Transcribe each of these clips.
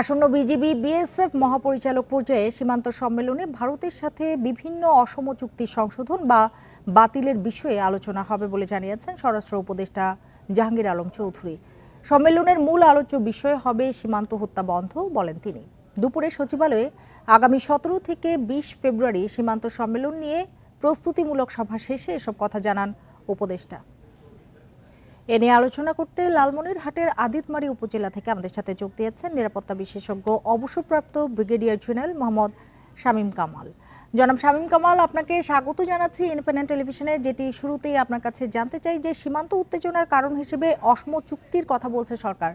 আসন্ন BGB BSF মহাপরিচালক পর্যায়ে সীমান্ত সম্মেলনে ভারতের সাথে বিভিন্ন অসম চুক্তি সংশোধন বা বাতিলের বিষয়ে আলোচনা হবে বলে জানিয়েছেন স্বরাষ্ট্র উপদেষ্টা জাহাঙ্গীর আলম চৌধুরী। সম্মেলনের মূল আলোচ্য বিষয় হবে সীমান্ত হত্যা বন্ধ বলেন তিনি। দুপুরে সচিবালয়ে আগামী সতেরো থেকে বিশ ফেব্রুয়ারি সীমান্ত সম্মেলন নিয়ে প্রস্তুতিমূলক সভা শেষে এসব কথা জানান উপদেষ্টা। এ নিয়ে আলোচনা করতে লালমনিরহাটের আদিতমারি উপজেলা থেকে আমাদের সাথে যোগ দিয়েছেন নিরাপত্তা বিশেষজ্ঞ অবসরপ্রাপ্ত ব্রিগেডিয়ার জেনারেল মোহাম্মদ শামীম কামাল। জনাব শামীম কামাল, আপনাকে স্বাগত জানাচ্ছি ইন্ডিপেন্ডেন্ট টেলিভিশনে, যেটি শুরুতেই আপনার কাছে জানতে চাই যে সীমান্ত উত্তেজনার কারণ হিসেবে অসম চুক্তির কথা বলছে সরকার।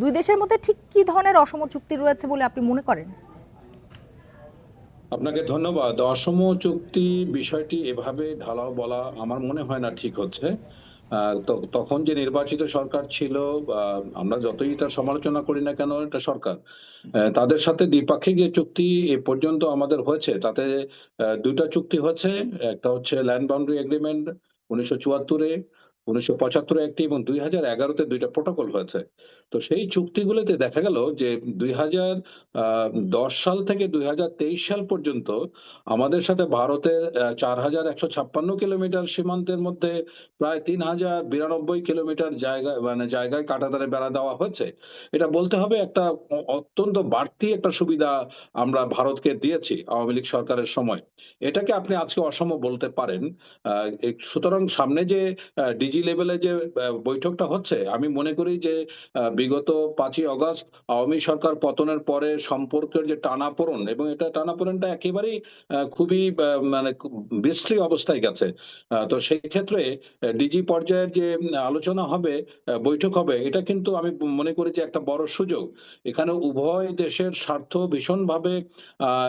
দুই দেশের মধ্যে ঠিক কি ধরনের অসম চুক্তি রয়েছে বলে আপনি মনে করেন? আপনাকে ধন্যবাদ। অসম চুক্তি বিষয়টি এভাবে ঢালাও বলা আমার মনে হয় না ঠিক হচ্ছে। তখন যে নির্বাচিত সরকার ছিল আমরা যতই তার সমালোচনা করি না কেন, এটা সরকার। তাদের সাথে দ্বিপাক্ষিক যে চুক্তি এ পর্যন্ত আমাদের হয়েছে, তাতে দুইটা চুক্তি হয়েছে। একটা হচ্ছে ল্যান্ড বাউন্ডারি এগ্রিমেন্ট উনিশশো চুয়াত্তরে, উনিশশো পঁচাত্তরে একটি এবং দুই হাজার এগারোতে দুইটা প্রোটোকল হয়েছে। তো সেই চুক্তিগুলোতে দেখা গেল যে দুই দশ সাল থেকে দুই হাজার তেইশ সাল পর্যন্ত আমাদের সাথে ভারতের চার হাজার একশো ছাপ্পান্ন কিলোমিটার সীমান্তের মধ্যে প্রায় তিন হাজার বিরানব্বই কিলোমিটার জায়গা মানে জায়গায় কাটাতারে বেড়া দেওয়া হচ্ছে এটা বলতে হবে একটা অত্যন্ত বাড়তি একটা সুবিধা আমরা ভারতকে দিয়েছি আওয়ামী লীগ সরকারের সময়। এটাকে আপনি আজকে অসম বলতে পারেন। সুতরাং সামনে যে ডিজি লেভেলে যে বৈঠকটা হচ্ছে, আমি মনে করি যে বিগত পাঁচই অগস্ট আওয়ামী সরকার পতনের পরে সম্পর্কের যে টানাপোড়েন এবং এটা টানাপোড়েনটা একেবারেই খুবই মানে বিশ্রী অবস্থায় গেছে। তো সেই ক্ষেত্রে ডিজি পর্যায়ের যে আলোচনা হবে বৈঠক হবে, এটা কিন্তু আমি মনে করি যে একটা বড় সুযোগ। এখানে উভয় দেশের স্বার্থ ভীষণভাবে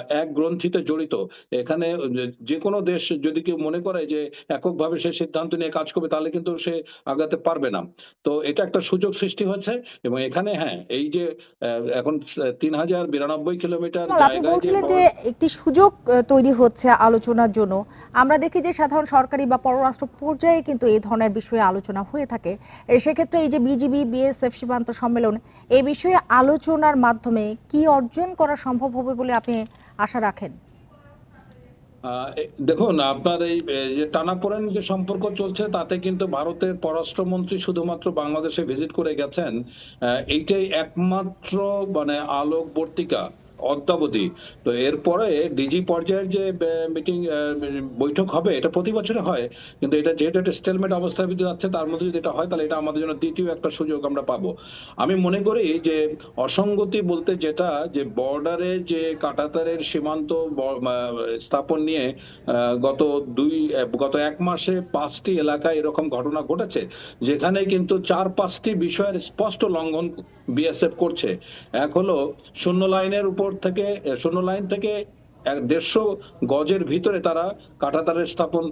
এক গ্রন্থিতে জড়িত। এখানে যে- কোনো দেশ যদি কেউ মনে করে যে এককভাবে সে সিদ্ধান্ত নিয়ে কাজ করবে, তাহলে কিন্তু সে আগাতে পারবে না। তো এটা একটা সুযোগ সৃষ্টি হচ্ছে এবং এখানে হ্যাঁ এই যে এখন তিন হাজার বিরানব্বই কিলোমিটার আপনি বলছিলেন যে একটি সুযোগ তৈরি হচ্ছে আলোচনার জন্য। আমরা দেখি যে সাধারণ সরকারি বা পররাষ্ট্র পর্যায়ে কিন্তু এই ধরনের বিষয়ে আলোচনা হয়ে থাকে। সেক্ষেত্রে এই যে বিজিবি বিএসএফ সীমান্ত সম্মেলন এই বিষয়ে আলোচনার মাধ্যমে কি অর্জন করা সম্ভব হবে বলে আপনি আশা রাখেন? দেখুন, আপনার এই যে টানাপোড়েন যে সম্পর্ক চলছে, তাতে কিন্তু ভারতের পররাষ্ট্রমন্ত্রী শুধুমাত্র বাংলাদেশে ভিজিট করে গেছেন এইটাই একমাত্র মানে আলোকবর্তিকা। অদ্যাবধি। তো এরপরে ডিজি পর্যায়ের যে মিটিং বৈঠক হবে, এটা প্রতি বছরে হয়, কিন্তু এটা যেহেতু একটা স্টেলমেট অবস্থায় যদি যাচ্ছে, তার মধ্যে যদি এটা হয়, তাহলে এটা আমাদের জন্য দ্বিতীয় একটা সুযোগ আমরা পাবো। আমি মনে করি যে, অসঙ্গতি বলতে যেটা, যে বর্ডারে যে কাটাতারের সীমান্ত স্থাপন নিয়ে গত দুই গত এক মাসে পাঁচটি এলাকায় এরকম ঘটনা ঘটেছে, যেখানে কিন্তু চার পাঁচটি বিষয়ের স্পষ্ট লঙ্ঘন বিএসএফ করছে। এক হলো শূন্য লাইনের উপর থেকে শূন্য লাইন থেকে দেড়শো গজের ভিতরে তারা কাঁটাতারের স্থাপন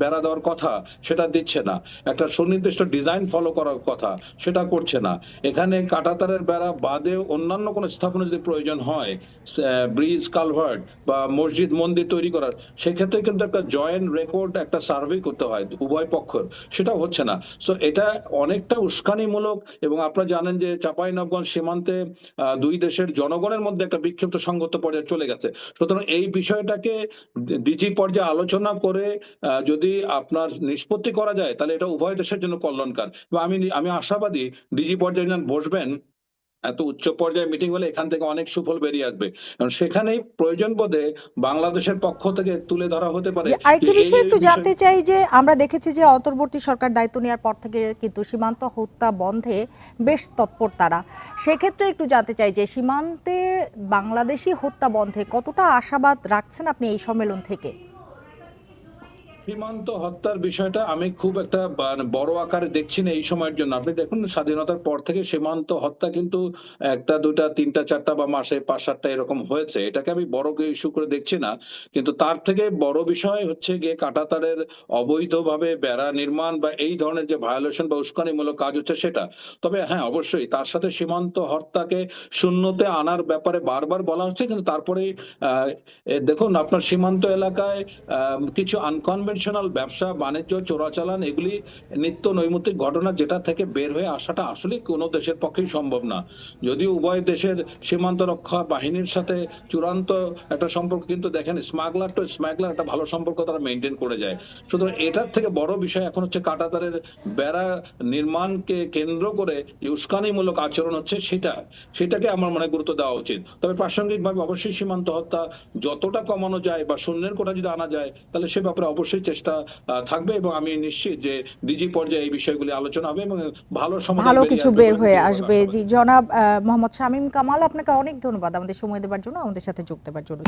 বেড়া দেওয়ার কথা সেটা দিচ্ছে না। একটা সুনির্দিষ্ট ডিজাইন ফলো করার কথা সেটা করছে না। এখানে কাঁটাতারের বেড়া বাদে অন্যান্য কোনো স্থাপনা যদি প্রয়োজন হয় ব্রিজ, কালভার্ট বা মসজিদ, মন্দির তৈরি করার, সেক্ষেত্রে কিন্তু একটা জয়েন্ট রেকর্ড, একটা সার্ভে করতে হয় উভয় পক্ষের। সেটা হচ্ছে না। সো এটা অনেকটা উস্কানিমূলক এবং আপনারা জানেন যে চাঁপাইনবগঞ্জ সীমান্তে দুই দেশের জনগণের মধ্যে একটা বিক্ষিপ্ত সংগত পর্যায়ে চলে গেছে। সুতরাং এই বিষয়টাকে ডিজি পর্যায়ে আলোচনা করে যদি আপনার নিষ্পত্তি করা যায়, তাহলে এটা উভয় দেশের জন্য কল্যাণকার। আমি আমি আশাবাদী ডিজি পর্যায়ে বসবেন এত উচ্চ পর্যায়ে মিটিং হলে এখান থেকে অনেক সুফল বেরিয়ে আসবে। কারণ সেখানেই প্রয়োজন বোধে বাংলাদেশের পক্ষ থেকে তুলে ধরা হতে পারে আরেকটি বিষয় একটু জানতে চাই যে আমরা দেখেছি যে অন্তর্বর্তী সরকার দায়িত্ব নেওয়ার পর থেকে কিন্তু সীমান্ত হত্যা বন্ধে বেশ তৎপর তারা। সেক্ষেত্রে একটু জানতে চাই যে সীমান্তে বাংলাদেশি হত্যা বন্ধে কতটা আশাবাদ রাখছেন আপনি এই সম্মেলন থেকে? সীমান্ত হত্যার বিষয়টা আমি খুব একটা মানে বড় আকারে দেখছি না এই সময়ের জন্য। আপনি দেখুন, স্বাধীনতার পর থেকে সীমান্ত হত্যা কিন্তু একটা দুটা তিনটা, চারটা বা মাসে পাঁচ, সাতটা এরকম হয়েছে। এটাকে আমি বড় ইস্যু করে দেখছি না। কিন্তু তার থেকে বড় বিষয় হচ্ছে গিয়ে কাটাতারের অবৈধভাবে বেড়া নির্মাণ বা এই ধরনের যে ভায়োলেশন বা উস্কানিমূলক কাজ হচ্ছে সেটা। তবে হ্যাঁ অবশ্যই তার সাথে সীমান্ত হত্যাকে শূন্যতে আনার ব্যাপারে বারবার বলা হচ্ছে। কিন্তু তারপরে দেখুন, আপনার সীমান্ত এলাকায় কিছু আনকনভেনশনাল আনকনভেনশনাল ব্যবসা, বাণিজ্য, চোরাচালান, এগুলি নিত্য নৈমিত্তিক ঘটনা যেটা থেকে বের হয়ে আসাটা আসলে কোনো দেশের পক্ষেই সম্ভব না। যদিও উভয় দেশের সীমান্ত রক্ষা বাহিনীর সাথে চূড়ান্ত একটা সম্পর্ক, কিন্তু দেখেন স্মাগলার টু স্মাগলার একটা ভালো সম্পর্ক তারা মেনটেন করে যায়। সুতরাং এটার থেকে বড় বিষয় এখন হচ্ছে কাটাতারের বেড়া নির্মাণকে কেন্দ্র করে যে উস্কানিমূলক আচরণ হচ্ছে সেটা, সেটাকে আমার মনে গুরুত্ব দেওয়া উচিত। তবে প্রাসঙ্গিকভাবে অবশ্যই সীমান্ত হত্যা যতটা কমানো যায় বা শূন্যের কোটা যদি আনা যায়, তাহলে সে ব্যাপারে অবশ্যই চেষ্টা থাকবে এবং আমি নিশ্চিত যে ডিজি পর্যায়ে এই বিষয়গুলি আলোচনা হবে এবং ভালো সমাধান ভালো কিছু বের হয়ে আসবে। জি জনাব আহ, মোহাম্মদ শামীম কামাল আপনাকে অনেক ধন্যবাদ আমাদের সময় দেওয়ার জন্য আমাদের সাথে যোগ দেওয়ার জন্য।